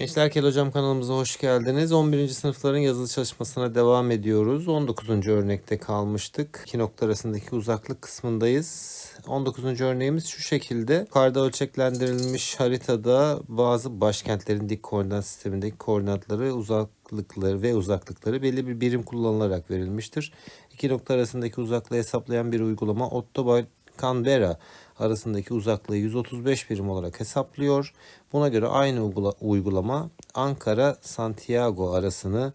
Gençler Kel Hocam kanalımıza hoş geldiniz. 11. sınıfların yazılı çalışmasına devam ediyoruz. 19. örnekte kalmıştık. İki nokta arasındaki uzaklık kısmındayız. 19. örneğimiz şu şekilde. Yukarıda ölçeklendirilmiş haritada bazı başkentlerin dik koordinat sistemindeki koordinatları, uzaklıkları ve uzaklıkları belli bir birim kullanılarak verilmiştir. İki nokta arasındaki uzaklığı hesaplayan bir uygulama Otto Canberra arasındaki uzaklığı 135 birim olarak hesaplıyor. Buna göre aynı uygula- uygulama Ankara Santiago arasını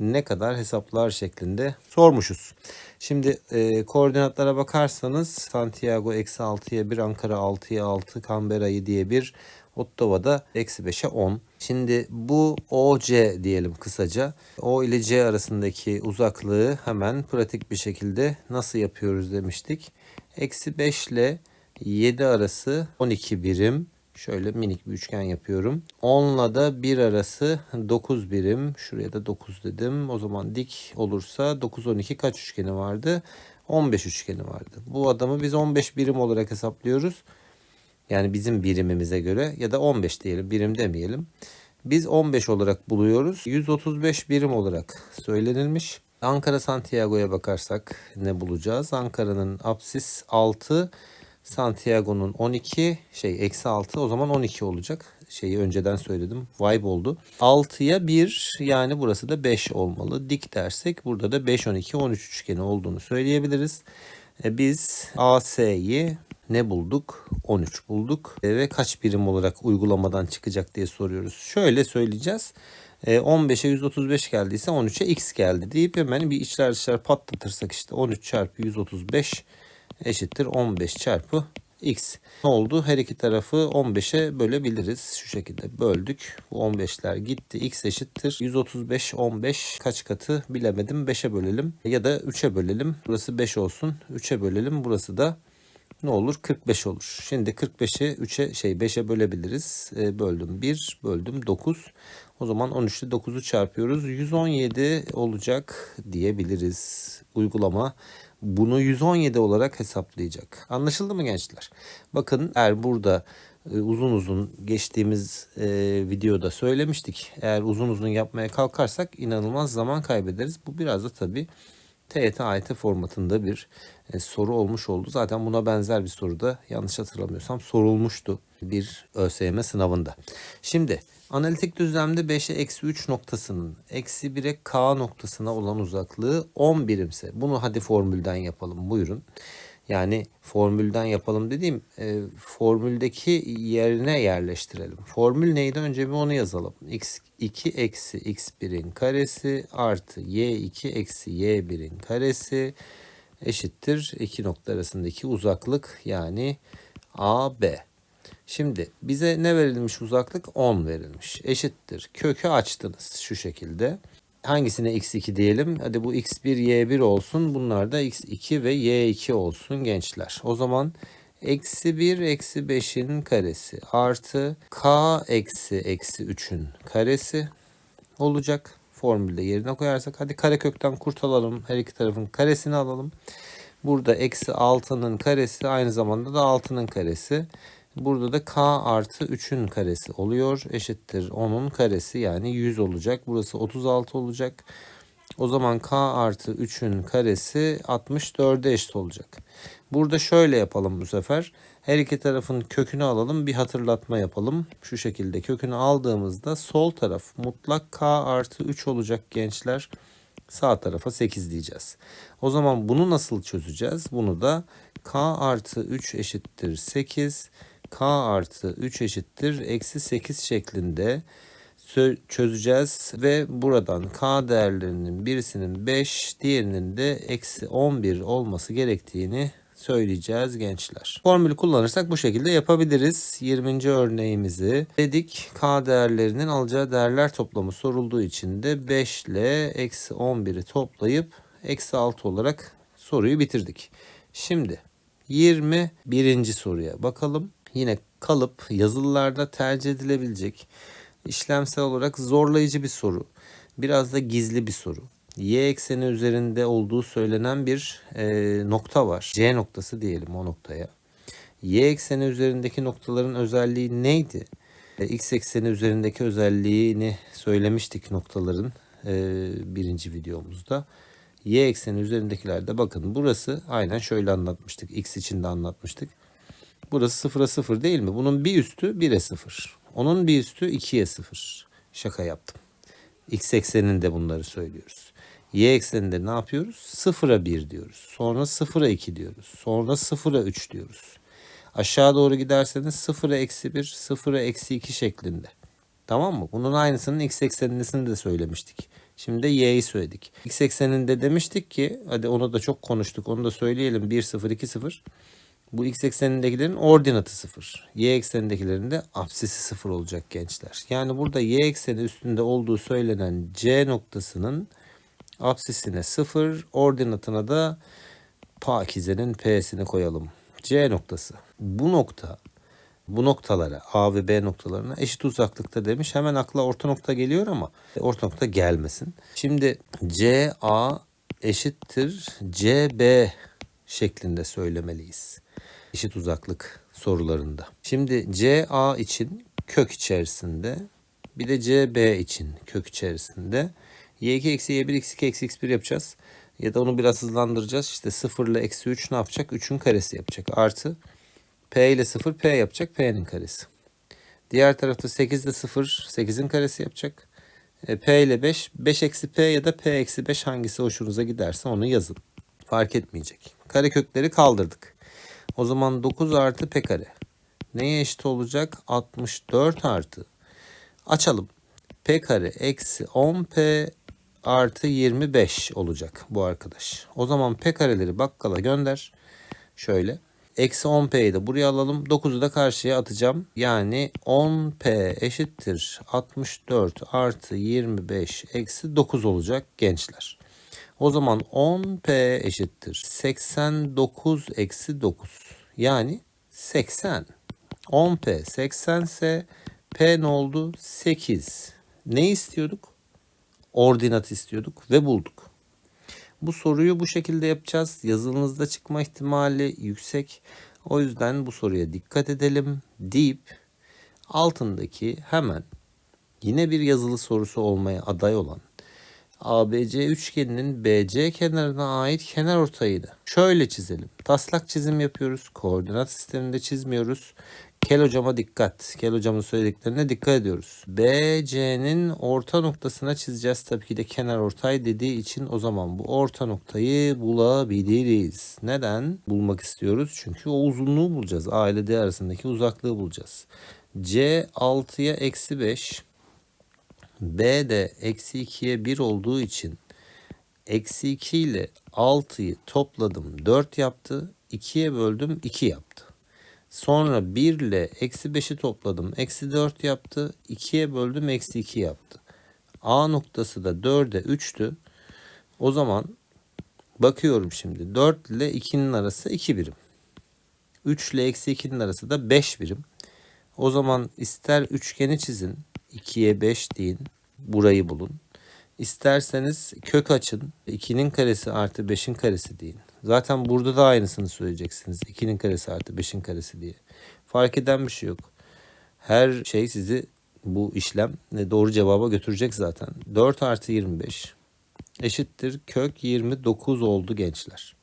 ne kadar hesaplar şeklinde sormuşuz. Şimdi e, koordinatlara bakarsanız Santiago eksi 6'ya 1, Ankara 6'ya 6, Canberra 7'ye 1, Ottawa'da eksi 5'e 10. Şimdi bu OC diyelim kısaca. O ile C arasındaki uzaklığı hemen pratik bir şekilde nasıl yapıyoruz demiştik. Eksi 5 ile 7 arası 12 birim. Şöyle minik bir üçgen yapıyorum. 10 ile da 1 arası 9 birim. Şuraya da 9 dedim. O zaman dik olursa 9 12 kaç üçgeni vardı? 15 üçgeni vardı. Bu adamı biz 15 birim olarak hesaplıyoruz. Yani bizim birimimize göre ya da 15 diyelim birim demeyelim. Biz 15 olarak buluyoruz. 135 birim olarak söylenilmiş. Ankara Santiago'ya bakarsak ne bulacağız? Ankara'nın apsis 6, Santiago'nun 12, şey eksi 6 o zaman 12 olacak. Şeyi önceden söyledim. Vibe oldu. 6'ya 1 yani burası da 5 olmalı. Dik dersek burada da 5, 12, 13 üçgeni olduğunu söyleyebiliriz. E, biz AS'yi ne bulduk? 13 bulduk. E, ve kaç birim olarak uygulamadan çıkacak diye soruyoruz. Şöyle söyleyeceğiz. E, 15'e 135 geldiyse 13'e x geldi deyip hemen bir içler dışlar patlatırsak işte 13 çarpı 135 eşittir 15 çarpı x. Ne oldu? Her iki tarafı 15'e bölebiliriz. Şu şekilde böldük. Bu 15'ler gitti. x eşittir. 135, 15 kaç katı bilemedim. 5'e bölelim ya da 3'e bölelim. Burası 5 olsun. 3'e bölelim. Burası da ne olur? 45 olur. Şimdi 45'i 3'e şey 5'e bölebiliriz. E, böldüm 1, böldüm 9. O zaman 13 ile 9'u çarpıyoruz. 117 olacak diyebiliriz. Uygulama bunu 117 olarak hesaplayacak. Anlaşıldı mı gençler? Bakın eğer burada e, uzun uzun geçtiğimiz e, videoda söylemiştik. Eğer uzun uzun yapmaya kalkarsak inanılmaz zaman kaybederiz. Bu biraz da tabii TYT AYT formatında bir e, soru olmuş oldu. Zaten buna benzer bir soru da yanlış hatırlamıyorsam sorulmuştu bir ÖSYM sınavında. Şimdi analitik düzlemde 5'e eksi 3 noktasının eksi 1'e K noktasına olan uzaklığı 10 birimse bunu hadi formülden yapalım buyurun. Yani formülden yapalım dediğim e, formüldeki yerine yerleştirelim. Formül neydi? Önce bir onu yazalım. x2 eksi x1'in karesi artı y2 eksi y1'in karesi eşittir iki nokta arasındaki uzaklık yani AB. Şimdi bize ne verilmiş uzaklık? 10 verilmiş. Eşittir. Kökü açtınız şu şekilde. Hangisine x2 diyelim? Hadi bu x1, y1 olsun. Bunlar da x2 ve y2 olsun gençler. O zaman eksi 1 eksi 5'in karesi artı k eksi eksi 3'ün karesi olacak. Formülde yerine koyarsak hadi karekökten kurtulalım. Her iki tarafın karesini alalım. Burada eksi 6'nın karesi aynı zamanda da 6'nın karesi. Burada da k artı 3'ün karesi oluyor. Eşittir 10'un karesi yani 100 olacak. Burası 36 olacak. O zaman k artı 3'ün karesi 64'e eşit olacak. Burada şöyle yapalım bu sefer. Her iki tarafın kökünü alalım. Bir hatırlatma yapalım. Şu şekilde kökünü aldığımızda sol taraf mutlak k artı 3 olacak gençler. Sağ tarafa 8 diyeceğiz. O zaman bunu nasıl çözeceğiz? Bunu da k artı 3 eşittir 8 k artı 3 eşittir eksi 8 şeklinde çözeceğiz ve buradan k değerlerinin birisinin 5 diğerinin de eksi 11 olması gerektiğini söyleyeceğiz gençler. Formülü kullanırsak bu şekilde yapabiliriz. 20. örneğimizi dedik. K değerlerinin alacağı değerler toplamı sorulduğu için de 5 ile eksi 11'i toplayıp eksi 6 olarak soruyu bitirdik. Şimdi 21. soruya bakalım yine kalıp yazılılarda tercih edilebilecek işlemsel olarak zorlayıcı bir soru. Biraz da gizli bir soru. Y ekseni üzerinde olduğu söylenen bir e, nokta var. C noktası diyelim o noktaya. Y ekseni üzerindeki noktaların özelliği neydi? E, X ekseni üzerindeki özelliğini söylemiştik noktaların e, birinci videomuzda. Y ekseni üzerindekilerde bakın burası aynen şöyle anlatmıştık. X için de anlatmıştık. Burası 0'a 0 değil mi? Bunun bir üstü 1'e 0. Onun bir üstü 2'ye 0. Şaka yaptım. X ekseninde bunları söylüyoruz. Y ekseninde ne yapıyoruz? 0'a 1 diyoruz. Sonra 0'a 2 diyoruz. Sonra 0'a 3 diyoruz. Aşağı doğru giderseniz 0'a eksi 1, 0'a eksi 2 şeklinde. Tamam mı? Bunun aynısının x eksenindesini de söylemiştik. Şimdi de y'yi söyledik. X ekseninde demiştik ki hadi onu da çok konuştuk. Onu da söyleyelim. 1 0 2 0. Bu x eksenindekilerin ordinatı 0. Y eksenindekilerin de apsisi 0 olacak gençler. Yani burada y ekseni üstünde olduğu söylenen C noktasının apsisine 0, ordinatına da Pakize'nin P'sini koyalım. C noktası. Bu nokta bu noktalara A ve B noktalarına eşit uzaklıkta demiş. Hemen akla orta nokta geliyor ama orta nokta gelmesin. Şimdi CA eşittir CB şeklinde söylemeliyiz. Eşit uzaklık sorularında. Şimdi CA için kök içerisinde bir de CB için kök içerisinde y2 eksi y1 x2 eksi x1 yapacağız. Ya da onu biraz hızlandıracağız. İşte 0 ile eksi 3 ne yapacak? 3'ün karesi yapacak. Artı P ile 0 P yapacak. P'nin karesi. Diğer tarafta 8 ile 0 8'in karesi yapacak. E, P ile 5 5 eksi P ya da P eksi 5 hangisi hoşunuza giderse onu yazın. Fark etmeyecek. Kare kökleri kaldırdık. O zaman 9 artı P kare. Neye eşit olacak? 64 artı. Açalım. P kare eksi 10P artı 25 olacak bu arkadaş. O zaman P kareleri bakkala gönder. Şöyle. Eksi 10P'yi de buraya alalım. 9'u da karşıya atacağım. Yani 10P eşittir 64 artı 25 eksi 9 olacak gençler. O zaman 10P eşittir 89 eksi 9. Yani 80. 10P 80 ise P ne oldu? 8. Ne istiyorduk? Ordinat istiyorduk ve bulduk. Bu soruyu bu şekilde yapacağız. Yazınızda çıkma ihtimali yüksek. O yüzden bu soruya dikkat edelim deyip altındaki hemen yine bir yazılı sorusu olmaya aday olan ABC üçgeninin BC kenarına ait kenar ortayını şöyle çizelim. Taslak çizim yapıyoruz. Koordinat sisteminde çizmiyoruz. Kel hocama dikkat. Kel hocamın söylediklerine dikkat ediyoruz. BC'nin orta noktasına çizeceğiz. Tabii ki de kenar ortay dediği için o zaman bu orta noktayı bulabiliriz. Neden? Bulmak istiyoruz. Çünkü o uzunluğu bulacağız. A ile D arasındaki uzaklığı bulacağız. C 6'ya eksi 5. B de eksi 2'ye 1 olduğu için eksi 2 ile 6'yı topladım 4 yaptı. 2'ye böldüm 2 yaptı. Sonra 1 ile eksi 5'i topladım. Eksi 4 yaptı. 2'ye böldüm. Eksi 2 yaptı. A noktası da 4'e 3'tü. O zaman bakıyorum şimdi. 4 ile 2'nin arası 2 birim. 3 ile eksi 2'nin arası da 5 birim. O zaman ister üçgeni çizin. 2'ye 5 deyin. Burayı bulun. İsterseniz kök açın. 2'nin karesi artı 5'in karesi deyin. Zaten burada da aynısını söyleyeceksiniz. 2'nin karesi artı 5'in karesi diye. Fark eden bir şey yok. Her şey sizi bu işlem doğru cevaba götürecek zaten. 4 artı 25 eşittir kök 29 oldu gençler.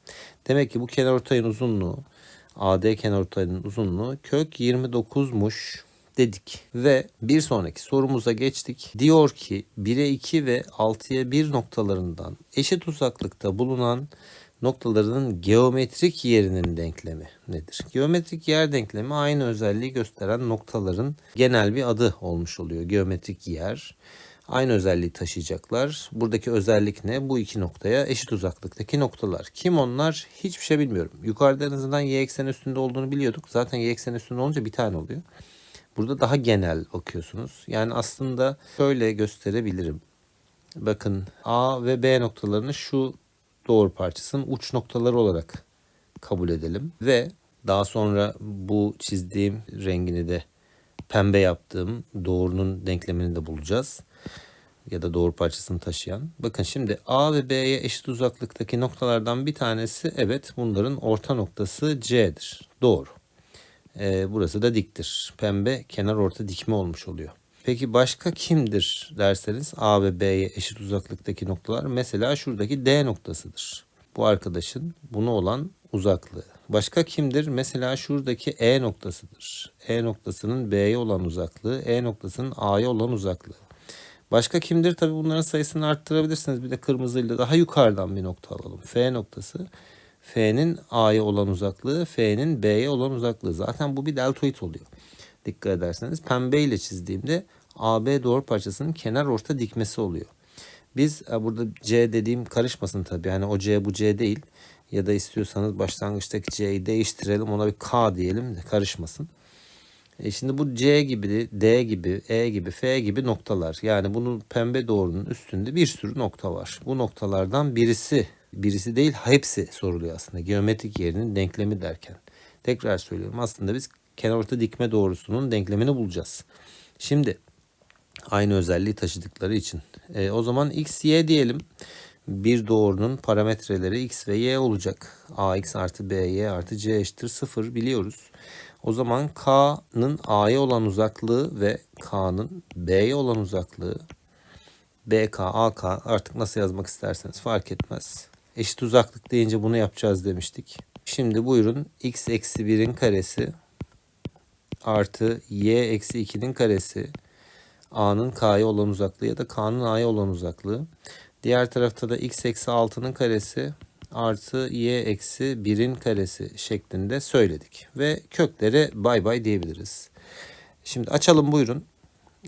Demek ki bu kenarortayın uzunluğu AD kenarortayının uzunluğu kök 29'muş dedik. Ve bir sonraki sorumuza geçtik. Diyor ki 1'e 2 ve 6'ya 1 noktalarından eşit uzaklıkta bulunan noktalarının geometrik yerinin denklemi nedir? Geometrik yer denklemi aynı özelliği gösteren noktaların genel bir adı olmuş oluyor. Geometrik yer aynı özelliği taşıyacaklar. Buradaki özellik ne? Bu iki noktaya eşit uzaklıktaki noktalar. Kim onlar? Hiçbir şey bilmiyorum. Yukarıda en azından y ekseni üstünde olduğunu biliyorduk. Zaten y ekseni üstünde olunca bir tane oluyor. Burada daha genel okuyorsunuz. Yani aslında şöyle gösterebilirim. Bakın A ve B noktalarını şu doğru parçasının uç noktaları olarak kabul edelim. Ve daha sonra bu çizdiğim rengini de pembe yaptığım doğrunun denklemini de bulacağız. Ya da doğru parçasını taşıyan. Bakın şimdi A ve B'ye eşit uzaklıktaki noktalardan bir tanesi evet bunların orta noktası C'dir. Doğru. Ee, burası da diktir. Pembe kenar orta dikme olmuş oluyor. Peki başka kimdir derseniz A ve B'ye eşit uzaklıktaki noktalar mesela şuradaki D noktasıdır. Bu arkadaşın bunu olan uzaklığı. Başka kimdir? Mesela şuradaki E noktasıdır. E noktasının B'ye olan uzaklığı, E noktasının A'ya olan uzaklığı. Başka kimdir? Tabii bunların sayısını arttırabilirsiniz. Bir de kırmızıyla daha yukarıdan bir nokta alalım. F noktası. F'nin A'ya olan uzaklığı, F'nin B'ye olan uzaklığı. Zaten bu bir deltoid oluyor. Dikkat ederseniz pembe ile çizdiğimde AB doğru parçasının kenar orta dikmesi oluyor. Biz e, burada C dediğim karışmasın tabii. Yani o C bu C değil. Ya da istiyorsanız başlangıçtaki C'yi değiştirelim. Ona bir K diyelim de karışmasın. E şimdi bu C gibi, D gibi, E gibi, F gibi noktalar. Yani bunun pembe doğrunun üstünde bir sürü nokta var. Bu noktalardan birisi, birisi değil hepsi soruluyor aslında. Geometrik yerinin denklemi derken. Tekrar söylüyorum aslında biz kenarorta dikme doğrusunun denklemini bulacağız. Şimdi aynı özelliği taşıdıkları için. E, o zaman x, y diyelim. Bir doğrunun parametreleri x ve y olacak. ax artı by artı c eşittir 0 biliyoruz. O zaman k'nın a'ya olan uzaklığı ve k'nın b'ye olan uzaklığı bk, ak artık nasıl yazmak isterseniz fark etmez. Eşit uzaklık deyince bunu yapacağız demiştik. Şimdi buyurun x eksi 1'in karesi artı y eksi 2'nin karesi a'nın k'ya olan uzaklığı ya da k'nın a'ya olan uzaklığı. Diğer tarafta da x eksi 6'nın karesi artı y eksi 1'in karesi şeklinde söyledik. Ve köklere bay bay diyebiliriz. Şimdi açalım buyurun.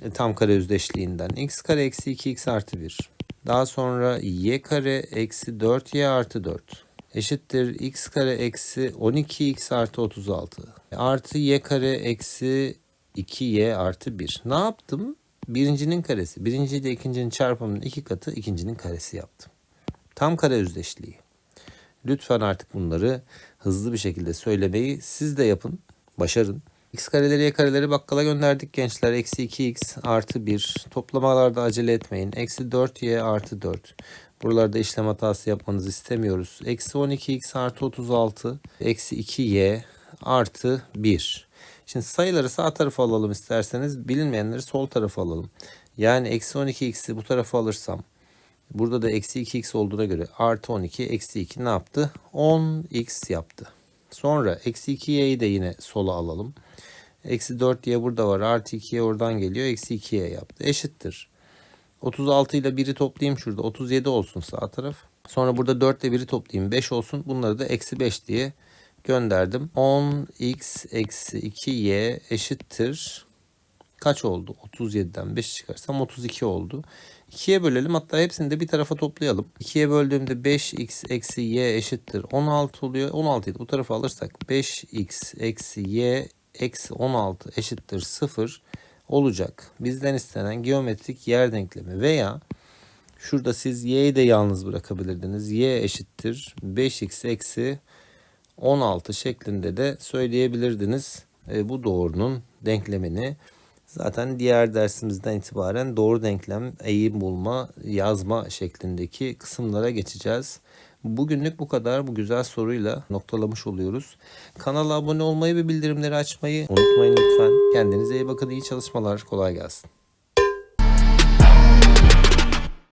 E, Tam kare özdeşliğinden. x kare eksi 2x artı 1. Daha sonra y kare eksi 4y artı 4 eşittir x kare eksi 12x artı 36 artı y kare eksi 2y artı 1. Ne yaptım? Birincinin karesi. Birinci ile ikincinin çarpımının iki katı ikincinin karesi yaptım. Tam kare özdeşliği. Lütfen artık bunları hızlı bir şekilde söylemeyi siz de yapın. Başarın. X kareleri Y kareleri bakkala gönderdik gençler. Eksi 2x artı 1. Toplamalarda acele etmeyin. Eksi 4y artı 4. Buralarda işlem hatası yapmanızı istemiyoruz. Eksi 12x artı 36. Eksi 2y artı 1. Şimdi sayıları sağ tarafa alalım isterseniz. Bilinmeyenleri sol tarafa alalım. Yani eksi 12x'i bu tarafa alırsam. Burada da eksi 2x olduğuna göre artı 12 eksi 2 ne yaptı? 10x yaptı. Sonra eksi 2y'yi de yine sola alalım. Eksi 4y burada var. Artı 2y oradan geliyor. Eksi 2y yaptı. Eşittir. 36 ile 1'i toplayayım şurada. 37 olsun sağ taraf. Sonra burada 4 ile 1'i toplayayım. 5 olsun. Bunları da eksi 5 diye gönderdim. 10x eksi 2y eşittir. Kaç oldu? 37'den 5 çıkarsam 32 oldu. 2'ye bölelim hatta hepsini de bir tarafa toplayalım. 2'ye böldüğümde 5x eksi y eşittir 16 oluyor. 16'yı da bu tarafa alırsak 5x eksi y eksi 16 eşittir 0 olacak. Bizden istenen geometrik yer denklemi veya şurada siz y'yi de yalnız bırakabilirdiniz. y eşittir 5x eksi 16 şeklinde de söyleyebilirdiniz. E, bu doğrunun denklemini zaten diğer dersimizden itibaren doğru denklem, eğim bulma, yazma şeklindeki kısımlara geçeceğiz. Bugünlük bu kadar. Bu güzel soruyla noktalamış oluyoruz. Kanala abone olmayı ve bildirimleri açmayı unutmayın lütfen. Kendinize iyi bakın. İyi çalışmalar. Kolay gelsin.